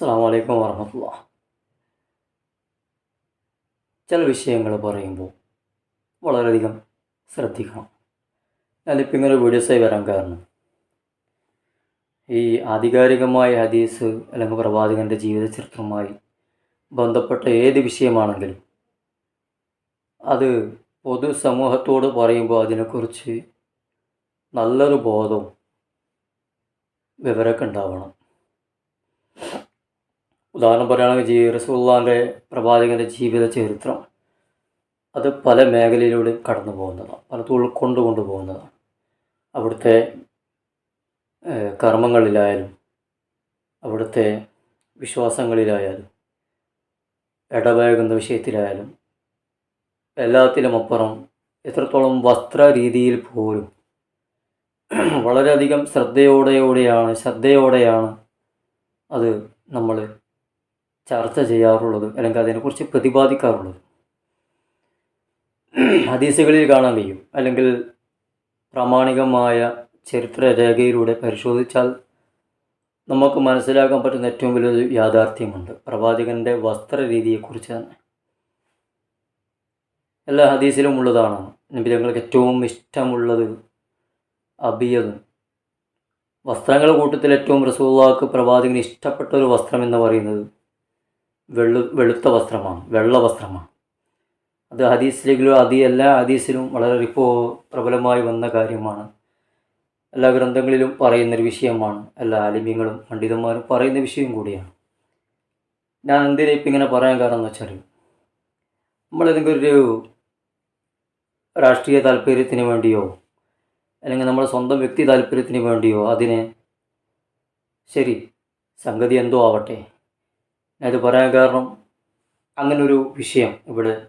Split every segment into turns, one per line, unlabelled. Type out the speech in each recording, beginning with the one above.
അസ്സാം വലൈക്കും വറഹമത്തുള്ള ചില വിഷയങ്ങൾ പറയുമ്പോൾ വളരെയധികം ശ്രദ്ധിക്കണം. ഞാനിപ്പോൾ ഇങ്ങനെ വീഡിയോസായി വരാൻ കാരണം ഈ ആധികാരികമായ ഹദീസ് അല്ലെങ്കിൽ പ്രവാചകന്റെ ജീവിത ചരിത്രവുമായി ബന്ധപ്പെട്ട ഏത് വിഷയമാണെങ്കിലും അത് പൊതുസമൂഹത്തോട് പറയുമ്പോൾ അതിനെക്കുറിച്ച് നല്ലൊരു ബോധവും വിവരമൊക്കെ ഉണ്ടാവണം. ഉദാഹരണം പറയുകയാണെങ്കിൽ ജി റസൂള്ളാന്റെ പ്രവാചകന്റെ ജീവിത ചരിത്രം. അത് പല മേഖലയിലൂടെ കടന്നു പോകുന്നതാണ്. പലതും ഉൾക്കൊണ്ട് കൊണ്ടുപോകുന്നതാണ് അവിടുത്തെ കർമ്മങ്ങളിലായാലും അവിടുത്തെ വിശ്വാസങ്ങളിലായാലും ഇടപഴകുന്ന വിഷയത്തിലായാലും എല്ലാത്തിലും അപ്പുറം എത്രത്തോളം വസ്ത്ര രീതിയിൽ പോലും വളരെയധികം ശ്രദ്ധയോടെയോടെയാണ് ശ്രദ്ധയോടെയാണ് അത് നമ്മൾ ചർച്ച ചെയ്യാറുള്ളത് അല്ലെങ്കിൽ അതിനെക്കുറിച്ച് പ്രതിപാദിക്കാറുള്ളത്. ഹദീസുകളിൽ കാണാൻ കഴിയും. അല്ലെങ്കിൽ പ്രാമാണികമായ ചരിത്ര രേഖയിലൂടെ പരിശോധിച്ചാൽ നമുക്ക് മനസ്സിലാക്കാൻ പറ്റുന്ന ഏറ്റവും വലിയൊരു യാഥാർത്ഥ്യമുണ്ട്. പ്രവാചകന്റെ വസ്ത്രരീതിയെക്കുറിച്ച് തന്നെ. എല്ലാ ഹദീസിലും ഉള്ളതാണ്. നബിതങ്ങൾക്ക് ഏറ്റവും ഇഷ്ടമുള്ളത് അബിയതും വസ്ത്രങ്ങളുടെ കൂട്ടത്തിൽ ഏറ്റവും റസൂള്ളാക്ക് പ്രവാചകന് ഇഷ്ടപ്പെട്ട ഒരു വസ്ത്രം എന്ന് പറയുന്നത് വെള്ളു വെളുത്ത വസ്ത്രമാണ് വെള്ള വസ്ത്രമാണ്. അത് ഹദീസിലെങ്കിലും അതി എല്ലാ ഹദീസിലും വളരെ ഇപ്പോൾ പ്രബലമായി വന്ന കാര്യമാണ്. എല്ലാ ഗ്രന്ഥങ്ങളിലും പറയുന്നൊരു വിഷയമാണ് എല്ലാ ആലിമ്യങ്ങളും പണ്ഡിതന്മാരും പറയുന്ന വിഷയം കൂടിയാണ്. ഞാൻ എന്തിനാ ഇപ്പം ഇങ്ങനെ പറയാൻ കാരണം എന്ന് വെച്ചാൽ നമ്മളേതെങ്കിലും ഒരു രാഷ്ട്രീയ താല്പര്യത്തിന് വേണ്ടിയോ അല്ലെങ്കിൽ നമ്മുടെ സ്വന്തം വ്യക്തി താല്പര്യത്തിന് വേണ്ടിയോ അതിനെ ശരി സംഗതി എന്തോ ആവട്ടെ ഞാനിത് പറയാൻ കാരണം അങ്ങനൊരു വിഷയം ഇവിടെ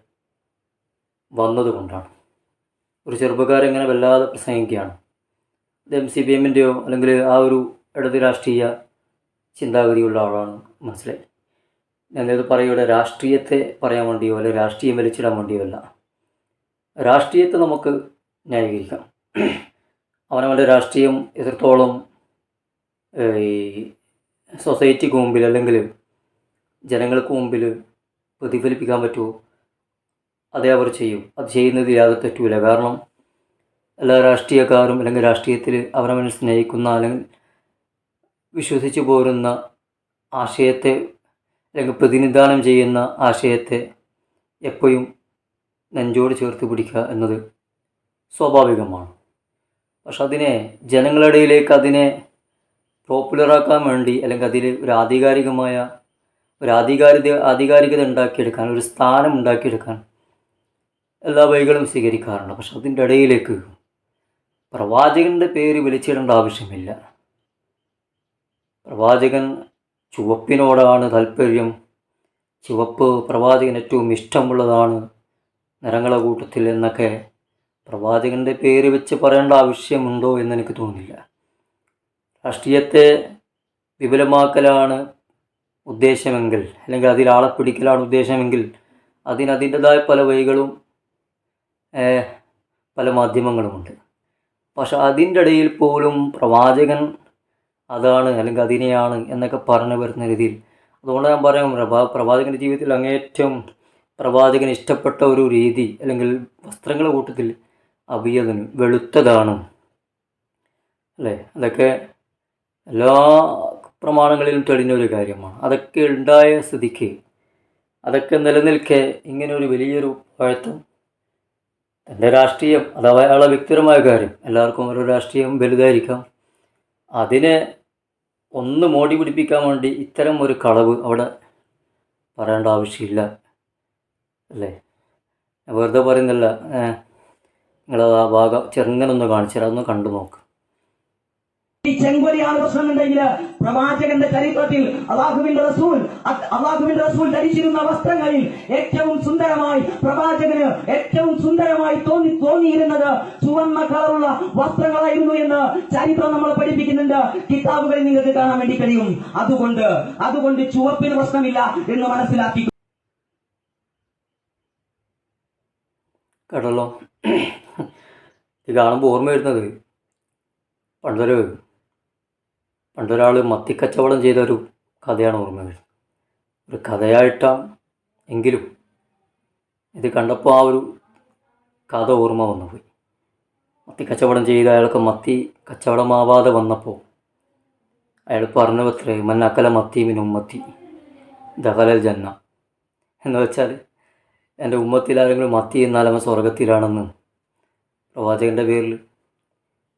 വന്നതുകൊണ്ടാണ്. ഒരു ചെറുപ്പക്കാരൻ ഇങ്ങനെ വല്ലാതെ പ്രസംഗിക്കുകയാണ്. ഇത് എം സി പി എമ്മിന്റെയോ അല്ലെങ്കിൽ ആ ഒരു ഇടത് രാഷ്ട്രീയ ചിന്താഗതിയുള്ള ആളാണ് മനസ്സിലായി. ഞാൻ ഇത് പറയുക രാഷ്ട്രീയത്തെ പറയാൻ വേണ്ടിയോ അല്ലെങ്കിൽ രാഷ്ട്രീയം വലിച്ചിടാൻ വേണ്ടിയോ അല്ല. രാഷ്ട്രീയത്തെ നമുക്ക് ന്യായീകരിക്കാം. അവനവന്റെ രാഷ്ട്രീയം എത്രത്തോളം ഈ സൊസൈറ്റിക്ക് മുമ്പിൽ അല്ലെങ്കിൽ ജനങ്ങൾക്ക് മുമ്പിൽ പ്രതിഫലിപ്പിക്കാൻ പറ്റുമോ അതേ അവർ ചെയ്യും. അത് ചെയ്യുന്നതിൽ യാതൊരു തെറ്റുമില്ല. കാരണം എല്ലാ രാഷ്ട്രീയക്കാരും അല്ലെങ്കിൽ രാഷ്ട്രീയത്തിൽ അവരവനെ സ്നേഹിക്കുന്ന അല്ലെങ്കിൽ വിശ്വസിച്ചു പോരുന്ന ആശയത്തെ അല്ലെങ്കിൽ പ്രതിനിധാനം ചെയ്യുന്ന ആശയത്തെ എപ്പോഴും നെഞ്ചോട് ചേർത്ത് പിടിക്കുക എന്നത് സ്വാഭാവികമാണ്. പക്ഷെ അതിനെ ജനങ്ങളുടെ ഇടയിലേക്ക് അതിനെ പോപ്പുലറാക്കാൻ വേണ്ടി അല്ലെങ്കിൽ അതിൽ ഒരു ആധികാരികമായ ഒരു ആധികാരിക ആധികാരികത ഉണ്ടാക്കിയെടുക്കാൻ ഒരു സ്ഥാനം ഉണ്ടാക്കിയെടുക്കാൻ എല്ലാ വഴികളും സ്വീകരിക്കാറുണ്ട്. പക്ഷെ അതിന്റെ ഇടയിലേക്ക് പ്രവാചകന്റെ പേര് വിളിച്ചിടേണ്ട ആവശ്യമില്ല. പ്രവാചകൻ ചുവപ്പിനോടാണ് താല്പര്യം. ചുവപ്പ് പ്രവാചകൻ ഏറ്റവും ഇഷ്ടമുള്ളതാണ് നിറങ്ങളെ കൂട്ടത്തിൽ എന്നൊക്കെ പ്രവാചകന്റെ പേര് വെച്ച് പറയേണ്ട ആവശ്യമുണ്ടോ എന്നെനിക്ക് തോന്നുന്നില്ല. രാഷ്ട്രീയത്തെ വിപുലമാക്കലാണ് ഉദ്ദേശമെങ്കിൽ അല്ലെങ്കിൽ അതിൽ ആളെ പിടിക്കലാണ് ഉദ്ദേശമെങ്കിൽ അതിന് അതിന്റെതായ പല വഴികളും പല മാധ്യമങ്ങളുമുണ്ട്. പക്ഷെ അതിന്റെ ഇടയിൽ പോലും പ്രവാചകൻ അതാണ് അല്ലെങ്കിൽ അതിനെയാണ് എന്നൊക്കെ പറഞ്ഞു വരുന്ന രീതിയിൽ. അതുകൊണ്ട് ഞാൻ പറയാം പ്രവാചകന്റെ ജീവിതത്തിൽ അങ്ങേറ്റവും പ്രവാചകൻ ഇഷ്ടപ്പെട്ട ഒരു രീതി അല്ലെങ്കിൽ വസ്ത്രങ്ങളുടെ കൂട്ടത്തിൽ അഭിയതനും വെളുത്തതാണ്. അല്ലേ? അതൊക്കെ എല്ലാ പ്രമാണങ്ങളിലും തെളിഞ്ഞ ഒരു കാര്യമാണ്. അതൊക്കെ ഉണ്ടായ സ്ഥിതിക്ക് അതൊക്കെ നിലനിൽക്കെ ഇങ്ങനെ ഒരു വലിയൊരു പഴത്തം എന്റെ രാഷ്ട്രീയം അഥവാ അയാളെ വ്യക്തിപരമായ കാര്യം എല്ലാവർക്കും ഓരോ രാഷ്ട്രീയം വലുതായിരിക്കാം. അതിനെ ഒന്ന് മോടി പിടിപ്പിക്കാൻ വേണ്ടി ഇത്തരം ഒരു കളവ് അവിടെ പറയേണ്ട ആവശ്യമില്ല അല്ലേ? വെറുതെ പറയുന്നില്ല നിങ്ങളത് ആ ഭാഗം ചെറുങ്ങനൊന്ന് കാണിച്ചു അതൊന്ന് കണ്ടു നോക്ക്.
ഈ ചെങ്കൊലിയാണ് പ്രശ്നമുണ്ടെങ്കിൽ പ്രവാചകന്റെ ചരിത്രത്തിൽ അള്ളാഹുവിന്റെ റസൂൽ അള്ളാഹുവിന്റെ റസൂൽ ധരിച്ചിരുന്ന വസ്ത്രങ്ങളിൽ ഏറ്റവും സുന്ദരമായി പ്രവാചകന് ഏറ്റവും സുന്ദരമായി തോന്നി തോന്നിയിരുന്നത് ചുവന്ന കളറുള്ള വസ്ത്രങ്ങളായിരുന്നു എന്ന് ചരിത്രം നമ്മൾ പഠിപ്പിക്കുന്നുണ്ട്. കിതാബുകളിൽ നിങ്ങൾക്ക് കാണാൻ വേണ്ടി കഴിയും. അതുകൊണ്ട് അതുകൊണ്ട് ചുവപ്പിന് പ്രശ്നമില്ല എന്ന് മനസ്സിലാക്കി.
കേട്ടല്ലോ? ഇത് കാണുമ്പോൾ ഓർമ്മ വരുന്നത് പണ്ടൊരു പണ്ടൊരാൾ മത്തിക്കച്ചവടം ചെയ്ത ഒരു കഥയാണ് ഓർമ്മ വരുന്നത് ഒരു കഥയായിട്ടാണ് എങ്കിലും ഇത് കണ്ടപ്പോൾ ആ ഒരു കഥ ഓർമ്മ വന്നു പോയി മത്തി കച്ചവടം ചെയ്ത അയാൾക്ക് മത്തി കച്ചവടമാവാതെ വന്നപ്പോൾ അയാൾ പറഞ്ഞു അത്രേ മന്നക്കല മത്തി മിൻ ഉമ്മത്തി ദഹലൽ ജന്ന. എന്ന് വെച്ചാൽ എന്റെ ഉമ്മത്തിൽ ആരെങ്കിലും മത്തി എന്നാൽ അവൻ സ്വർഗത്തിലാണെന്ന് പ്രവാചകന്റെ പേരിൽ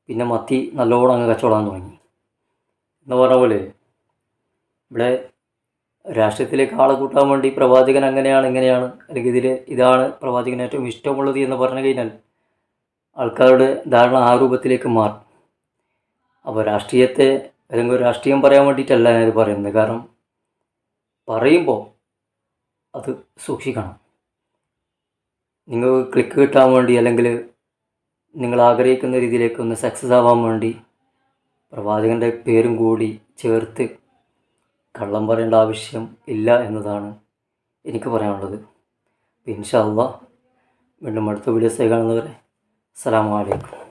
പിന്നെ മത്തി നല്ലോണം അങ്ങ് കച്ചവടം തുടങ്ങി. എന്ന് പറഞ്ഞ പോലെ ഇവിടെ രാഷ്ട്രീയത്തിലേക്ക് ആളെ കൂട്ടാൻ വേണ്ടി പ്രവാചകൻ അങ്ങനെയാണ് ഇങ്ങനെയാണ് അല്ലെങ്കിൽ ഇതിൽ ഇതാണ് പ്രവാചകൻ ഏറ്റവും ഇഷ്ടമുള്ളത് എന്ന് പറഞ്ഞു കഴിഞ്ഞാൽ ആൾക്കാരുടെ ധാരണ ആ രൂപത്തിലേക്ക് മാറും. അപ്പോൾ രാഷ്ട്രീയത്തെ അല്ലെങ്കിൽ രാഷ്ട്രീയം പറയാൻ വേണ്ടിയിട്ടല്ല ഞാനിത് പറയുന്നത്. കാരണം പറയുമ്പോൾ അത് സൂക്ഷിക്കണം. നിങ്ങൾക്ക് ക്ലിക്ക് കിട്ടാൻ വേണ്ടി അല്ലെങ്കിൽ നിങ്ങൾ ആഗ്രഹിക്കുന്ന രീതിയിലേക്ക് ഒന്ന് സക്സസ് ആവാൻ വേണ്ടി പ്രവാചകന്റെ പേരും കൂടി ചേർത്ത് കള്ളം പറയേണ്ട ആവശ്യം ഇല്ല എന്നതാണ് എനിക്ക് പറയാനുള്ളത്. ഇൻഷാ അള്ളാ വീണ്ടും അടുത്ത വീഡിയോസ് കാണുന്നവരെ അലൈക്കും.